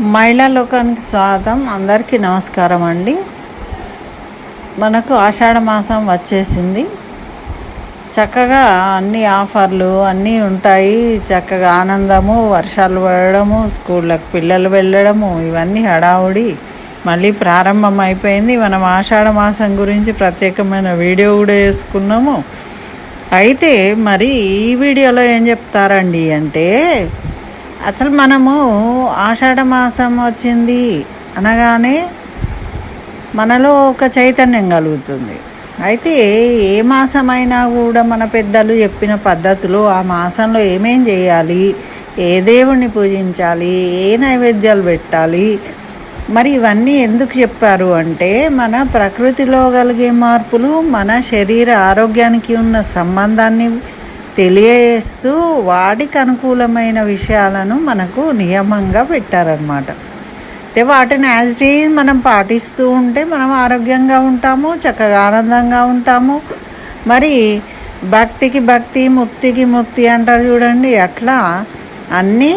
మహిళా లోకానికి స్వాగతం. అందరికీ నమస్కారం అండి. మనకు ఆషాఢ మాసం వచ్చేసింది. చక్కగా అన్ని ఆఫర్లు అన్నీ ఉంటాయి. చక్కగా ఆనందము వర్షాలు పడడము స్కూళ్ళకు పిల్లలు వెళ్ళడము ఇవన్నీ హడావుడి. మళ్ళీ ప్రారంభం అయిపోయింది. మనం ఆషాఢ మాసం గురించి ప్రత్యేకమైన వీడియో కూడా వేసుకున్నాము. అయితే మరి ఈ వీడియోలో ఏం చెప్తారండి అంటే అసలు మనము ఆషాఢ మాసం వచ్చింది అనగానే మనలో ఒక చైతన్యం కలుగుతుంది. అయితే ఏ మాసమైనా కూడా మన పెద్దలు చెప్పిన పద్ధతులు ఆ మాసంలో ఏమేం చేయాలి? ఏ దేవుణ్ణి పూజించాలి? ఏ నైవేద్యాలు పెట్టాలి? మరి ఇవన్నీ ఎందుకు చెప్పారు అంటే మన ప్రకృతిలో కలిగే మార్పులు మన శరీర ఆరోగ్యానికి ఉన్న సంబంధాన్ని తెలియజేస్తూ వాటికి అనుకూలమైన విషయాలను మనకు నియమంగా పెట్టారనమాట అయితే వాటిని యాజ్ ఇట్ మనం పాటిస్తూ ఉంటే మనం ఆరోగ్యంగా ఉంటాము చక్కగా ఆనందంగా ఉంటాము. మరి భక్తికి భక్తి ముక్తికి ముక్తి అంటారు చూడండి అట్లా అన్నీ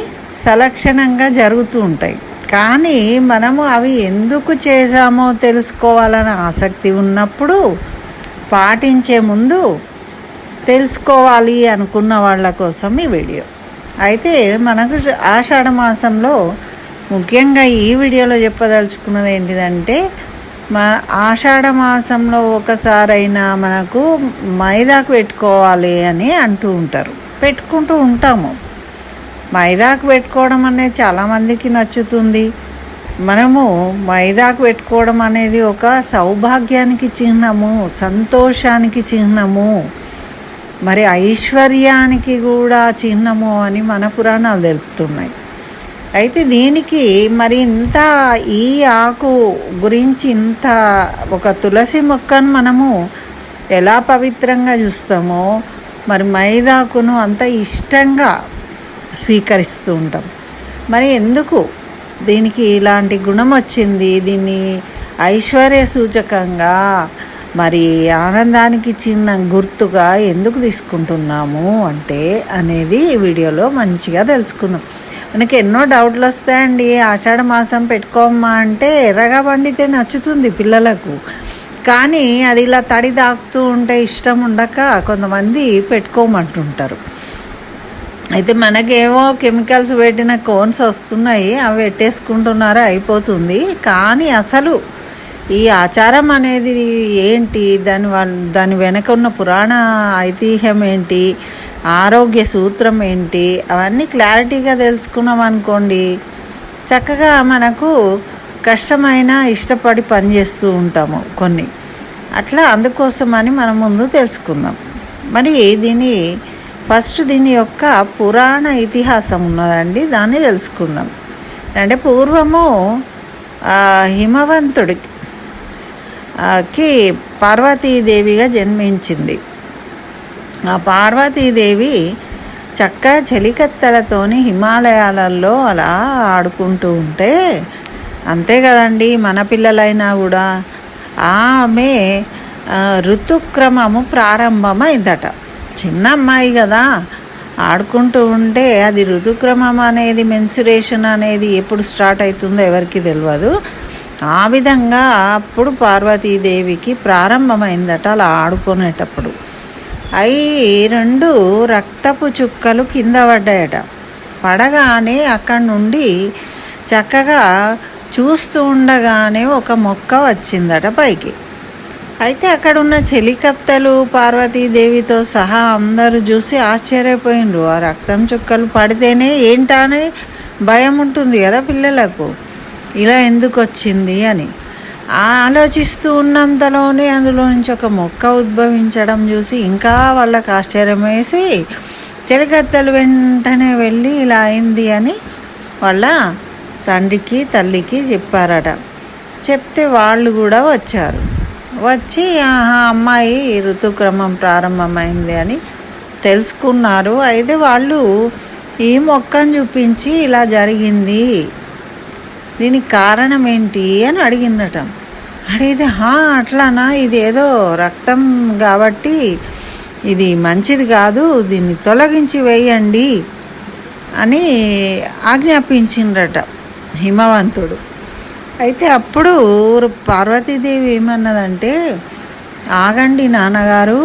సలక్షణంగా జరుగుతూ ఉంటాయి. కానీ మనము అవి ఎందుకు చేశామో తెలుసుకోవాలనే ఆసక్తి ఉన్నప్పుడు పాటించే ముందు తెలుసుకోవాలి అనుకున్న వాళ్ళ కోసం ఈ వీడియో. అయితే మనకు ఆషాఢ మాసంలో ముఖ్యంగా ఈ వీడియోలో చెప్పదలుచుకున్నది ఏంటిదంటే మన ఆషాఢ మాసంలో ఒకసారైనా మనకు మైదాకు పెట్టుకోవాలి అని అంటూ ఉంటారు. పెట్టుకుంటూ ఉంటాము. మైదాకు పెట్టుకోవడం అనేది చాలామందికి నచ్చుతుంది. మనము మైదాకు పెట్టుకోవడం అనేది ఒక సౌభాగ్యానికి చిహ్నము సంతోషానికి చిహ్నము. మరి ఐశ్వర్యానికి కూడా చిహ్నము అని మన పురాణాలు తెలుపుతున్నాయి. అయితే దీనికి మరి ఇంత ఈ ఆకు గురించి ఇంత ఒక తులసి మొక్కను మనము ఎలా పవిత్రంగా చూస్తామో మరి మైదాకును అంత ఇష్టంగా స్వీకరిస్తూ ఉంటాం. మరి ఎందుకు దీనికి ఇలాంటి గుణం వచ్చింది? దీన్ని ఐశ్వర్య సూచకంగా మరి ఆనందానికి చిన్న గుర్తుగా ఎందుకు తీసుకుంటున్నాము అంటే అనేది ఈ వీడియోలో మంచిగా తెలుసుకుందాం. మనకి ఎన్నో డౌట్లు వస్తాయండి. ఆషాఢ మాసం పెట్టుకోమ్మా అంటే ఎర్రగా పండితే నచ్చుతుంది పిల్లలకు. కానీ అది ఇలా తడి తాకుతూ ఉంటే ఇష్టం ఉండక కొంతమంది పెట్టుకోమంటుంటారు. అయితే మనకేమో కెమికల్స్ పెట్టిన కోన్స్ వస్తున్నాయి. అవి పెట్టేసుకుంటున్నారా? అయిపోతుంది. కానీ అసలు ఈ ఆచారం అనేది ఏంటి? దాని దాని వెనక ఉన్న పురాణ ఐతిహ్యం ఏంటి? ఆరోగ్య సూత్రం ఏంటి? అవన్నీ క్లారిటీగా తెలుసుకున్నాం అనుకోండి చక్కగా మనకు కష్టమైన ఇష్టపడి పనిచేస్తూ ఉంటాము కొన్ని. అట్లా అందుకోసమని మనం ముందు తెలుసుకుందాం. మరి దీని ఫస్ట్ దీని యొక్క పురాణ ఇతిహాసం ఉన్నదండి దాన్ని తెలుసుకుందాం. అంటే పూర్వము హిమవంతుడికి కి పార్వతీదేవిగా జన్మించింది. ఆ పార్వతీదేవి చక్క చెలికత్తెలతోని హిమాలయాలలో అలా ఆడుకుంటూ ఉంటే అంతే కదండి మన పిల్లలైనా కూడా. ఆమె ఋతుక్రమము ప్రారంభమైందట. చిన్న అమ్మాయి కదా. ఆడుకుంటూ ఉంటే అది ఋతుక్రమం అనేది మెన్సురేషన్ అనేది ఎప్పుడు స్టార్ట్ అవుతుందో ఎవరికి తెలియదు ఆ విధంగా అప్పుడు పార్వతీదేవికి ప్రారంభమైందట అలా ఆడుకునేటప్పుడు. అవి రెండు రక్తపు చుక్కలు కింద పడ్డాయట. పడగానే అక్కడి నుండి చక్కగా చూస్తూ ఉండగానే ఒక మొక్క వచ్చిందట పైకి. అయితే అక్కడ ఉన్న చెలికత్తెలు పార్వతీదేవితో సహా అందరూ చూసి ఆశ్చర్యపోయిండ్రు. ఆ రక్తం చుక్కలు పడితేనే ఏంటనే భయం ఉంటుంది కదా పిల్లలకు. ఇలా ఎందుకు వచ్చింది అని ఆలోచిస్తూ ఉన్నంతలోనే అందులో నుంచి ఒక మొక్క ఉద్భవించడం చూసి ఇంకా వాళ్ళకి ఆశ్చర్యం వేసి చెలికత్తెలు వెంటనే వెళ్ళి ఇలా అయింది అని వాళ్ళ తండ్రికి తల్లికి చెప్పారట. చెప్తే వాళ్ళు కూడా వచ్చారు. వచ్చి ఆహా అమ్మాయి ఋతుక్రమం ప్రారంభమైంది అని తెలుసుకున్నారు. అయితే వాళ్ళు ఈ మొక్కను చూపించి ఇలా జరిగింది. దీనికి కారణం ఏంటి అని అడిగినట అడిగితే హా అట్లానా? ఇది ఏదో రక్తం కాబట్టి ఇది మంచిది కాదు దీన్ని తొలగించి వేయండి అని ఆజ్ఞాపించిండ్రట హిమవంతుడు. అయితే అప్పుడు పార్వతీదేవి ఏమన్నదంటే ఆగండి నాన్నగారు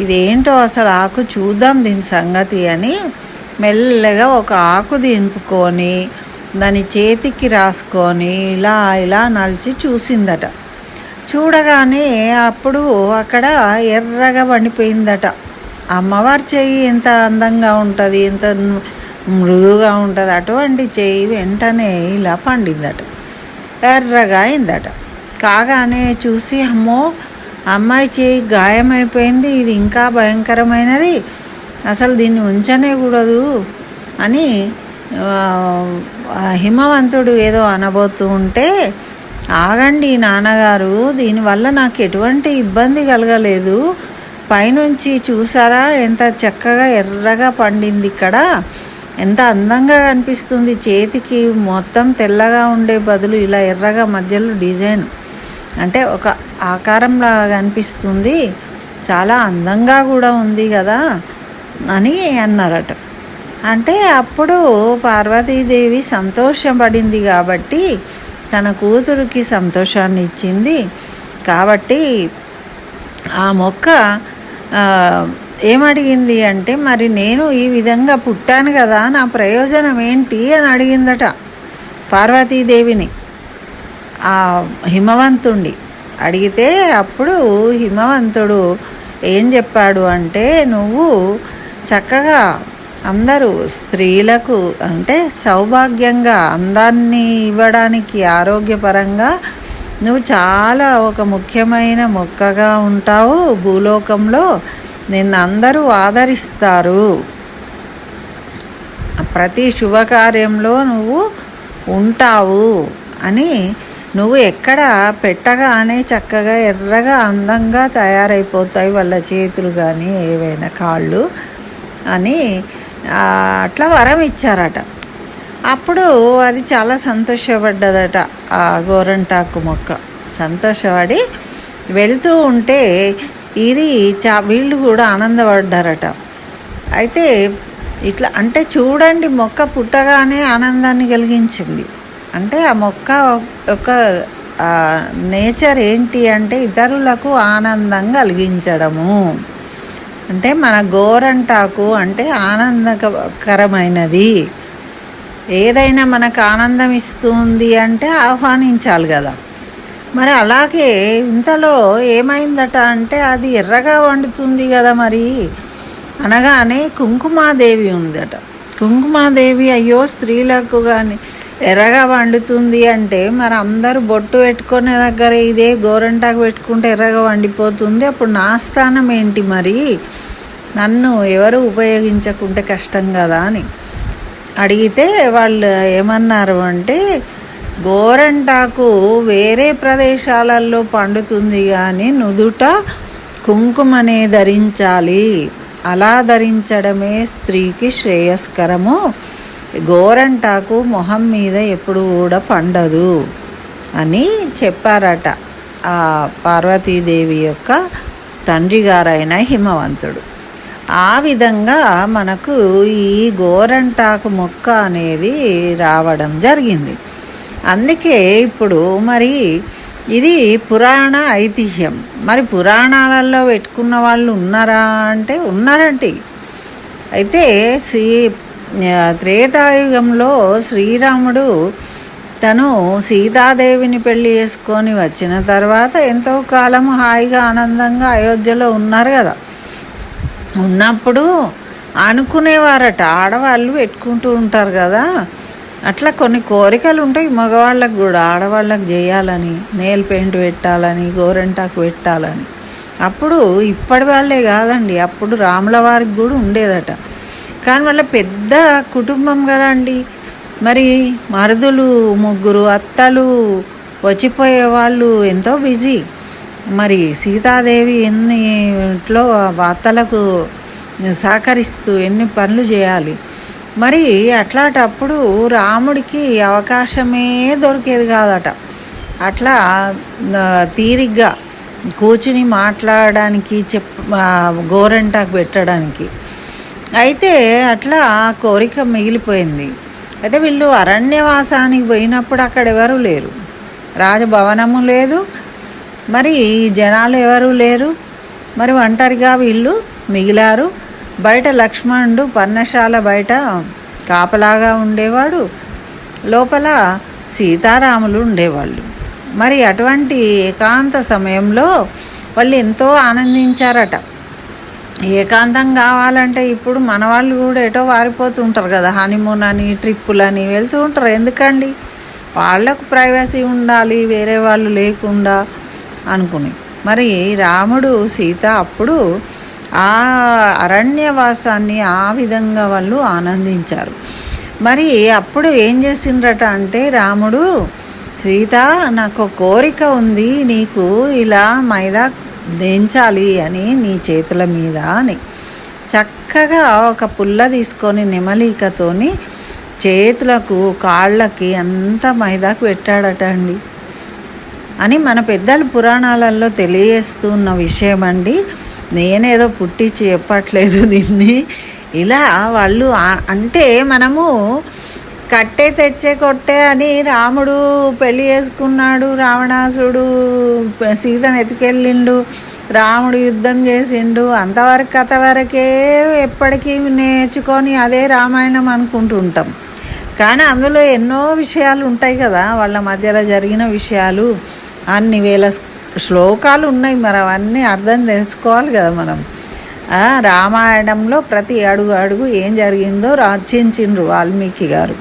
ఇదేంటో అసలు ఆకు చూద్దాం దీని సంగతి అని మెల్లగా ఒక ఆకు దింపుకొని దాని చేతికి రాసుకొని ఇలా ఇలా నలిచి చూసిందట. చూడగానే అప్పుడు అక్కడ ఎర్రగా పండిపోయిందట. అమ్మవారి చెయ్యి ఎంత అందంగా ఉంటుంది ఎంత మృదువుగా ఉంటుంది అటువంటి చెయ్యి వెంటనే ఇలా పండిందట. ఎర్రగా అయిందట. కాగానే చూసి అమ్మో అమ్మాయి చేయి గాయమైపోయింది ఇది ఇంకా భయంకరమైనది. అసలు దీన్ని ఉంచనే కూడదు అని హిమవంతుడు ఏదో అనబోతూ ఉంటే ఆగండి నాన్నగారు దీనివల్ల నాకు ఎటువంటి ఇబ్బంది కలగలేదు. పైనుంచి చూసారా ఎంత చక్కగా ఎర్రగా పండింది ఇక్కడ. ఎంత అందంగా కనిపిస్తుంది. చేతికి మొత్తం తెల్లగా ఉండే బదులు ఇలా ఎర్రగా మధ్యలో డిజైన్. అంటే ఒక ఆకారంలాగా కనిపిస్తుంది. చాలా అందంగా కూడా ఉంది కదా అని అన్నారట. అంటే అప్పుడు పార్వతీదేవి సంతోషపడింది కాబట్టి తన కూతురికి సంతోషాన్ని ఇచ్చింది కాబట్టి ఆ మొక్క ఏమడిగింది అంటే మరి నేను ఈ విధంగా పుట్టాను కదా నా ప్రయోజనం ఏంటి? అని అడిగిందట పార్వతీదేవిని. ఆ హిమవంతుణ్ణి అడిగితే అప్పుడు హిమవంతుడు ఏం చెప్పాడు అంటే నువ్వు చక్కగా అందరూ స్త్రీలకు అంటే సౌభాగ్యంగా అందాన్ని ఇవ్వడానికి ఆరోగ్యపరంగా నువ్వు చాలా ఒక ముఖ్యమైన మొక్కగా ఉంటావు భూలోకంలో. నిన్ను అందరూ ఆదరిస్తారు. ప్రతి శుభకార్యంలో నువ్వు ఉంటావు అని నువ్వు ఎక్కడ పెట్టగానే చక్కగా ఎర్రగా అందంగా తయారైపోతాయి వాళ్ళ చేతులు కానీ ఏవైనా కాళ్ళు అని అట్లా వరం ఇచ్చారట. అప్పుడు అది చాలా సంతోషపడ్డదట ఆ గోరంటాకు మొక్క. సంతోషపడి వెళ్తూ ఉంటే ఇది చా వీళ్ళు కూడా ఆనందపడ్డారట. అయితే ఇట్లా అంటే చూడండి మొక్క పుట్టగానే ఆనందాన్ని కలిగించింది. అంటే ఆ మొక్క ఒక నేచర్ ఏంటి అంటే ఇతరులకు ఆనందం కలిగించడము. అంటే మన గోరంటాకు అంటే ఆనందకరమైనది. ఏదైనా మనకు ఆనందం ఇస్తుంది అంటే ఆహ్వానించాలి కదా. మరి అలాగే ఇంతలో ఏమైందట అంటే అది ఎర్రగా వండుతుంది కదా మరి. అనగానే కుంకుమాదేవి ఉందట. కుంకుమాదేవి అయ్యో స్త్రీలకు కానీ ఎర్రగా వండుతుంది అంటే మరి అందరూ బొట్టు పెట్టుకునే దగ్గర ఇదే గోరంటాకు పెట్టుకుంటే ఎర్రగా వండిపోతుంది. అప్పుడు నా స్థానం ఏంటి మరి? నన్ను ఎవరు ఉపయోగించకుంటే కష్టం కదా అని అడిగితే వాళ్ళు ఏమన్నారు అంటే గోరంటాకు వేరే ప్రదేశాలలో పండుతుంది కానీ నుదుట కుంకుమనే ధరించాలి. అలా ధరించడమే స్త్రీకి శ్రేయస్కరము. గోరంటాకు మొహం మీద ఎప్పుడు కూడా పండదు అని చెప్పారట. ఆ పార్వతీదేవి యొక్క తండ్రి గారైన హిమవంతుడు. ఆ విధంగా మనకు ఈ గోరంటాకు మొక్క అనేది రావడం జరిగింది. అందుకే ఇప్పుడు మరి ఇది పురాణ ఐతిహ్యం. మరి పురాణాలలో పెట్టుకున్న వాళ్ళు ఉన్నారా అంటే ఉన్నారంటే అయితే శ్రీ త్రేతాయుగంలో శ్రీరాముడు తను సీతాదేవిని పెళ్ళి చేసుకొని వచ్చిన తర్వాత ఎంతో కాలం హాయిగా ఆనందంగా అయోధ్యలో ఉన్నారు కదా. ఉన్నప్పుడు అనుకునేవారట ఆడవాళ్ళు పెట్టుకుంటూ ఉంటారు కదా. అట్లా కొన్ని కోరికలు ఉంటాయి మగవాళ్ళకు కూడా ఆడవాళ్ళకు చేయాలని నేల్ పెయింట్ పెట్టాలని గోరెంటాకు పెట్టాలని. అప్పుడు ఇప్పటి వాళ్ళే కాదండి అప్పుడు రాముల వారికి కూడా ఉండేదట. కానీ వాళ్ళ పెద్ద కుటుంబం కదండి మరి మరుదులు ముగ్గురు అత్తలు వచ్చిపోయే వాళ్ళు ఎంతో బిజీ. మరి సీతాదేవి ఎన్ని ఇంట్లో అత్తలకు సహకరిస్తూ ఎన్ని పనులు చేయాలి. మరి అట్లాంటప్పుడు రాముడికి అవకాశమే దొరికేది కాదట. అట్లా తీరిగ్గా కూర్చుని మాట్లాడడానికి చెప్ గోరంటాకు పెట్టడానికి అయితే అట్లా కోరిక మిగిలిపోయింది. అయితే వీళ్ళు అరణ్యవాసానికి పోయినప్పుడు అక్కడ ఎవరు లేరు. రాజభవనము లేదు. మరి జనాలు ఎవరు లేరు. మరి ఒంటరిగా వీళ్ళు మిగిలారు. బయట లక్ష్మణుడు పర్ణశాల బయట కాపలాగా ఉండేవాడు. లోపల సీతారాములు ఉండేవాళ్ళు. మరి అటువంటి ఏకాంత సమయంలో వాళ్ళు ఎంతో ఆనందించారట. ఏకాంతం కావాలంటే ఇప్పుడు మన వాళ్ళు కూడా ఎటో వారిపోతూ ఉంటారు కదా హనీమూన్ అని ట్రిప్పులని వెళ్తూ ఉంటారు. ఎందుకండి? వాళ్ళకు ప్రైవసీ ఉండాలి వేరే వాళ్ళు లేకుండా అనుకుని. మరి రాముడు సీత అప్పుడు ఆ అరణ్యవాసాన్ని ఆ విధంగా వాళ్ళు ఆనందించారు. మరి అప్పుడు ఏం చేసిండ్రట అంటే రాముడు సీత నాకు ఒక కోరిక ఉంది నీకు ఇలా మైదా దించాలి అని నీ చేతుల మీద అని. చక్కగా ఒక పుల్ల తీసుకొని నెమలికతోని చేతులకు కాళ్ళకి అంతా మైదాకు పెట్టాడట అండి. అని మన పెద్దలు పురాణాలలో తెలియజేస్తున్న విషయం అండి నేనేదో పుట్టించి చెప్పట్లేదు దీన్ని. ఇలా వాళ్ళు అంటే మనము కట్టే తెచ్చే కొట్టే అని రాముడు పెళ్ళి చేసుకున్నాడు. రావణాసుడు సీతను ఎతికెళ్ళిండు. రాముడు యుద్ధం చేసిండు. అంతవరకు కథ వరకే ఎప్పటికీ నేర్చుకొని అదే రామాయణం అనుకుంటుంటాం. కానీ అందులో ఎన్నో విషయాలు ఉంటాయి కదా. వాళ్ళ మధ్యలో జరిగిన విషయాలు అన్ని వేల శ్లోకాలు ఉన్నాయి. మరి అవన్నీ అర్థం తెలుసుకోవాలి కదా మనం. రామాయణంలో ప్రతి అడుగు అడుగు ఏం జరిగిందో రచించిండ్రు వాల్మీకి గారు.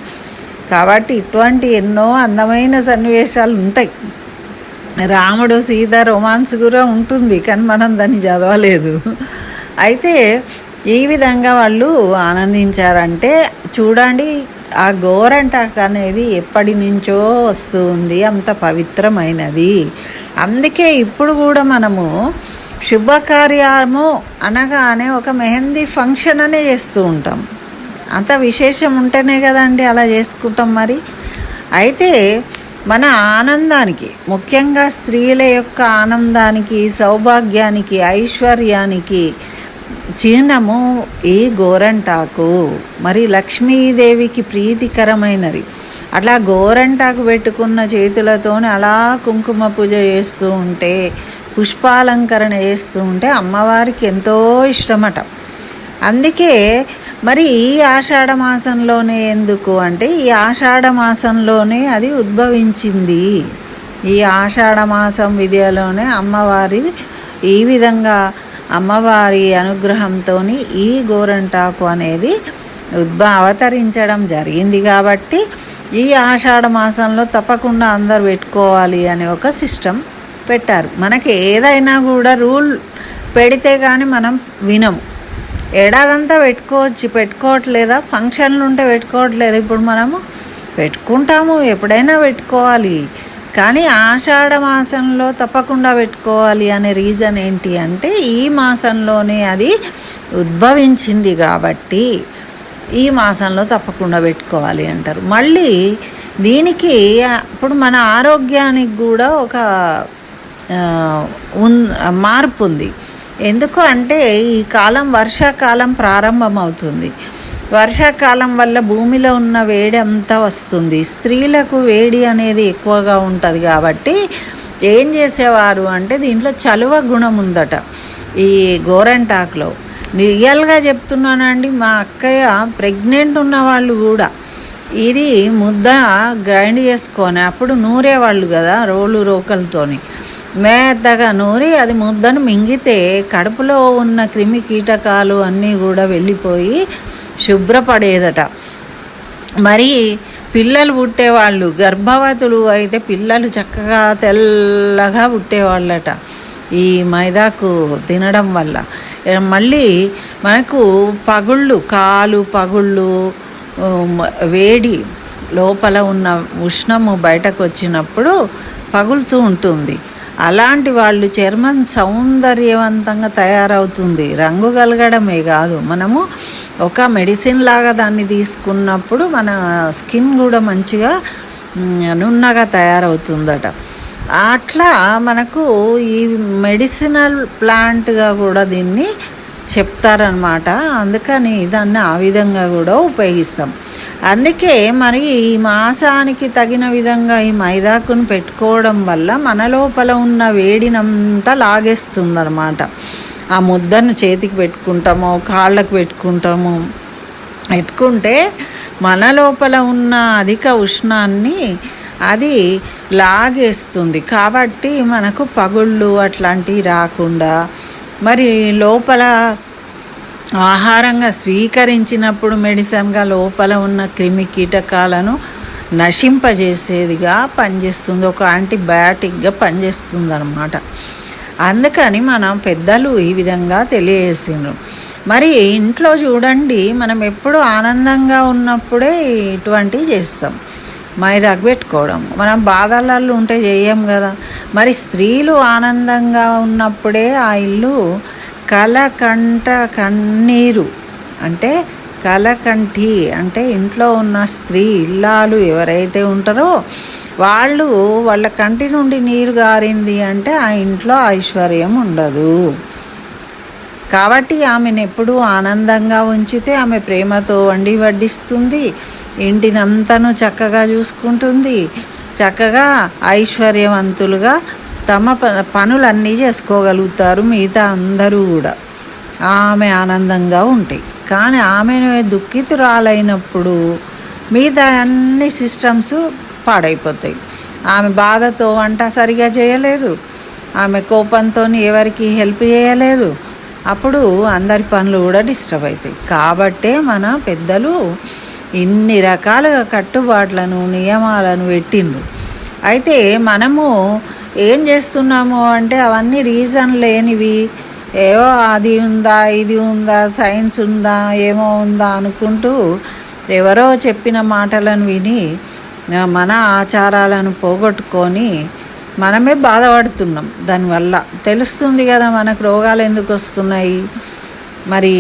కాబట్టి ఇటువంటి ఎన్నో అందమైన సన్నివేశాలు ఉంటాయి. రాముడు సీత రొమాన్స్ కూడా ఉంటుంది కానీ మనం దాన్ని చదవలేదు. అయితే ఈ విధంగా వాళ్ళు ఆనందించారంటే చూడండి ఆ గోరంటాక్ అనేది ఎప్పటి నుంచో వస్తుంది అంత పవిత్రమైనది. అందుకే ఇప్పుడు కూడా మనము శుభకార్యము అనగానే ఒక మెహందీ ఫంక్షన్ అనే చేస్తూ ఉంటాం. అంత విశేషం ఉంటేనే కదండి అలా చేసుకుంటాం మరి. అయితే మన ఆనందానికి ముఖ్యంగా స్త్రీల యొక్క ఆనందానికి సౌభాగ్యానికి ఐశ్వర్యానికి చిహ్నము ఈ గోరంటాకు. మరి లక్ష్మీదేవికి ప్రీతికరమైనది. అట్లా గోరంటాకు పెట్టుకున్న చేతులతోనే అలా కుంకుమ పూజ చేస్తూ ఉంటే పుష్పాలంకరణ చేస్తూ ఉంటే అమ్మవారికి ఎంతో ఇష్టమట. అందుకే మరి ఈ ఆషాఢ మాసంలోనే ఎందుకు అంటే ఈ ఆషాఢ మాసంలోనే అది ఉద్భవించింది. ఈ ఆషాఢ మాసం విద్యలోనే అమ్మవారి ఈ విధంగా అమ్మవారి అనుగ్రహంతో ఈ గోరంటాకు అనేది ఉద్భ అవతరించడం జరిగింది కాబట్టి ఈ ఆషాఢ మాసంలో తప్పకుండా అందరు పెట్టుకోవాలి అనే ఒక సిస్టమ్ పెట్టారు. మనకి ఏదైనా కూడా రూల్ పెడితే కానీ మనం వినము ఏడాదంతా పెట్టుకోవచ్చు పెట్టుకోవట్లేదా? ఫంక్షన్లు ఉంటే పెట్టుకోవట్లేదు. ఇప్పుడు మనము పెట్టుకుంటాము ఎప్పుడైనా పెట్టుకోవాలి. కానీ ఆషాఢ మాసంలో తప్పకుండా పెట్టుకోవాలి అనే రీజన్ ఏంటి అంటే ఈ మాసంలోనే అది ఉద్భవించింది కాబట్టి ఈ మాసంలో తప్పకుండా పెట్టుకోవాలి అంటారు. మళ్ళీ దీనికి ఇప్పుడు మన ఆరోగ్యానికి కూడా ఒక ఉన్ మార్పు ఉంది ఎందుకు అంటే ఈ కాలం వర్షాకాలం ప్రారంభమవుతుంది. వర్షాకాలం వల్ల భూమిలో ఉన్న వేడి అంతా వస్తుంది. స్త్రీలకు వేడి అనేది ఎక్కువగా ఉంటుంది కాబట్టి ఏం చేసేవారు అంటే దీంట్లో చలువ గుణం ఉందట. ఈ గోరంటాకులో. రియల్గా చెప్తున్నానండి మా అక్కయ్య ప్రెగ్నెంట్ ఉన్న వాళ్ళు కూడా. ఇది ముద్ద గ్రైండ్ చేసుకొని అప్పుడు నూరేవాళ్ళు కదా రోలు రోకలతోని. మెత్తగా నూరి అది ముద్దను మింగితే కడుపులో ఉన్న క్రిమి కీటకాలు అన్నీ కూడా వెళ్ళిపోయి శుభ్రపడేదట. మరి పిల్లలు పుట్టేవాళ్ళు గర్భవతులు అయితే పిల్లలు చక్కగా తెల్లగా పుట్టేవాళ్ళట ఈ మైదాకు తినడం వల్ల. మళ్ళీ మనకు పగుళ్ళు కాలు పగుళ్ళు వేడి లోపల ఉన్న ఉష్ణము బయటకు వచ్చినప్పుడు పగులుతూ ఉంటుంది. అలాంటి వాళ్ళు చర్మం సౌందర్యవంతంగా తయారవుతుంది. రంగు కలగడమే కాదు. మనము ఒక మెడిసిన్ లాగా దాన్ని తీసుకున్నప్పుడు మన స్కిన్ కూడా మంచిగా నున్నగా తయారవుతుందట. అట్లా మనకు ఈ మెడిసినల్ ప్లాంట్గా కూడా దీన్ని చెప్తారనమాట అందుకని దాన్ని ఆ విధంగా కూడా ఉపయోగిస్తాం. అందుకే మరి ఈ మాసానికి తగిన విధంగా ఈ మైదాకును పెట్టుకోవడం వల్ల మన లోపల ఉన్న వేడినంతా లాగేస్తుందన్నమాట. ఆ ముద్దను చేతికి పెట్టుకుంటాము కాళ్ళకు పెట్టుకుంటాము. పెట్టుకుంటే మన లోపల ఉన్న అధిక ఉష్ణాన్ని అది లాగేస్తుంది. కాబట్టి మనకు పగుళ్ళు అట్లాంటివి రాకుండా మరి లోపల ఆహారంగా స్వీకరించినప్పుడు మెడిసిన్గా లోపల ఉన్న క్రిమి కీటకాలను నశింపజేసేదిగా పనిచేస్తుంది. ఒక యాంటీబయాటిక్గా పనిచేస్తుంది అనమాట అందుకని మనం పెద్దలు ఈ విధంగా తెలియజేసిండ్రు. మరి ఇంట్లో చూడండి మనం ఎప్పుడు ఆనందంగా ఉన్నప్పుడే ఇటువంటివి చేస్తాం. మరి పెట్టుకోవడం. మనం బాధలలో ఉంటే చేయం కదా. మరి స్త్రీలు ఆనందంగా ఉన్నప్పుడే ఆ ఇల్లు కలకంట కన్నీరు. అంటే కలకంఠి అంటే ఇంట్లో ఉన్న స్త్రీ ఇల్లాలు ఎవరైతే ఉంటారో వాళ్ళు వాళ్ళ కంటి నుండి నీరు గారింది అంటే ఆ ఇంట్లో ఐశ్వర్యం ఉండదు. కాబట్టి ఆమెను ఎప్పుడూ ఆనందంగా ఉంచితే ఆమె ప్రేమతో వండి వడ్డిస్తుంది. ఇంటినంతను చక్కగా చూసుకుంటుంది. చక్కగా ఐశ్వర్యవంతులుగా తమ ప పనులన్నీ చేసుకోగలుగుతారు మిగతా అందరూ కూడా. ఆమె ఆనందంగా ఉంటాయి కానీ ఆమె దుఃఖితురాలైనప్పుడు మిగతా అన్ని సిస్టమ్స్ పాడైపోతాయి. ఆమె బాధతో వంట సరిగా చేయలేదు. ఆమె కోపంతో ఎవరికి హెల్ప్ చేయలేదు. అప్పుడు అందరి పనులు కూడా డిస్టర్బ్ అవుతాయి కాబట్టే మన పెద్దలు ఇన్ని రకాలుగా కట్టుబాట్లను నియమాలను పెట్టిండ్రు. అయితే మనము ఏం చేస్తున్నాము అంటే అవన్నీ రీజన్ లేనివి. ఏవో అది ఉందా ఇది ఉందా సైన్స్ ఉందా ఏమో ఉందా అనుకుంటూ ఎవరో చెప్పిన మాటలను విని మన ఆచారాలను పోగొట్టుకొని మనమే బాధపడుతున్నాం. దానివల్ల తెలుస్తుంది కదా మనకు రోగాలు ఎందుకు వస్తున్నాయి. మరి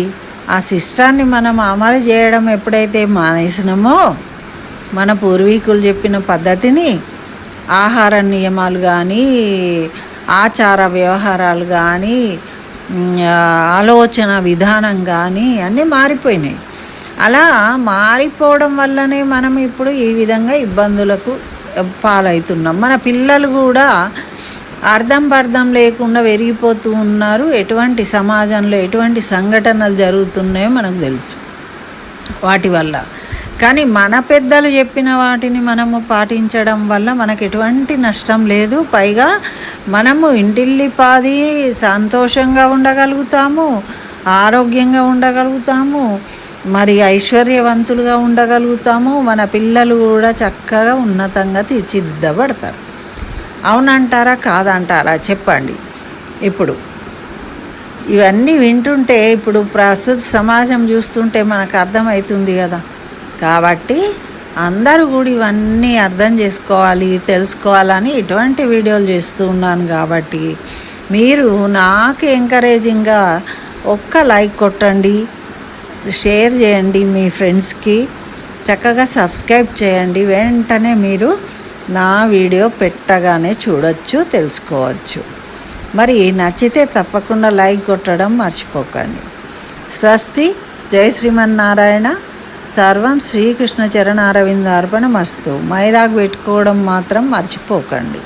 ఆ సిస్టాన్ని మనం అమలు చేయడం ఎప్పుడైతే మానేసినామో మన పూర్వీకులు చెప్పిన పద్ధతిని ఆహార నియమాలు కానీ ఆచార వ్యవహారాలు కానీ ఆలోచన విధానం కానీ అన్నీ మారిపోయినాయి. అలా మారిపోవడం వల్లనే మనం ఇప్పుడు ఈ విధంగా ఇబ్బందులకు పాలవుతున్నాం. మన పిల్లలు కూడా అర్థం పర్థం లేకుండా పెరిగిపోతూ ఉన్నారు. ఎటువంటి సమాజంలో ఎటువంటి సంఘటనలు జరుగుతున్నాయో మనకు తెలుసు. వాటి వల్ల కానీ మన పెద్దలు చెప్పిన వాటిని మనము పాటించడం వల్ల మనకు ఎటువంటి నష్టం లేదు. పైగా మనము ఇంటిల్లిపాది సంతోషంగా ఉండగలుగుతాము ఆరోగ్యంగా ఉండగలుగుతాము మరి ఐశ్వర్యవంతులుగా ఉండగలుగుతాము. మన పిల్లలు కూడా చక్కగా ఉన్నతంగా తీర్చిదిద్దబడతారు. అవునంటారా? కాదంటారా? చెప్పండి. ఇప్పుడు ఇవన్నీ వింటుంటే ఇప్పుడు ప్రస్తుత సమాజం చూస్తుంటే మనకు అర్థమవుతుంది కదా. కాబట్టి అందరూ కూడా ఇవన్నీ అర్థం చేసుకోవాలి తెలుసుకోవాలని ఇటువంటి వీడియోలు చేస్తూ ఉన్నాను కాబట్టి మీరు నాకు ఎంకరేజింగ్గా ఒక్క లైక్ కొట్టండి షేర్ చేయండి మీ ఫ్రెండ్స్కి చక్కగా సబ్స్క్రైబ్ చేయండి వెంటనే మీరు నా వీడియో పెట్టగానే చూడొచ్చు తెలుసుకోవచ్చు. మరి నచ్చితే తప్పకుండా లైక్ కొట్టడం మర్చిపోకండి. స్వస్తి జై శ్రీమన్నారాయణ. సర్వం శ్రీకృష్ణ చరణ అరవింద అర్పణ మస్తు మైరాగ్ పెట్టుకోవడం మాత్రం మర్చిపోకండి.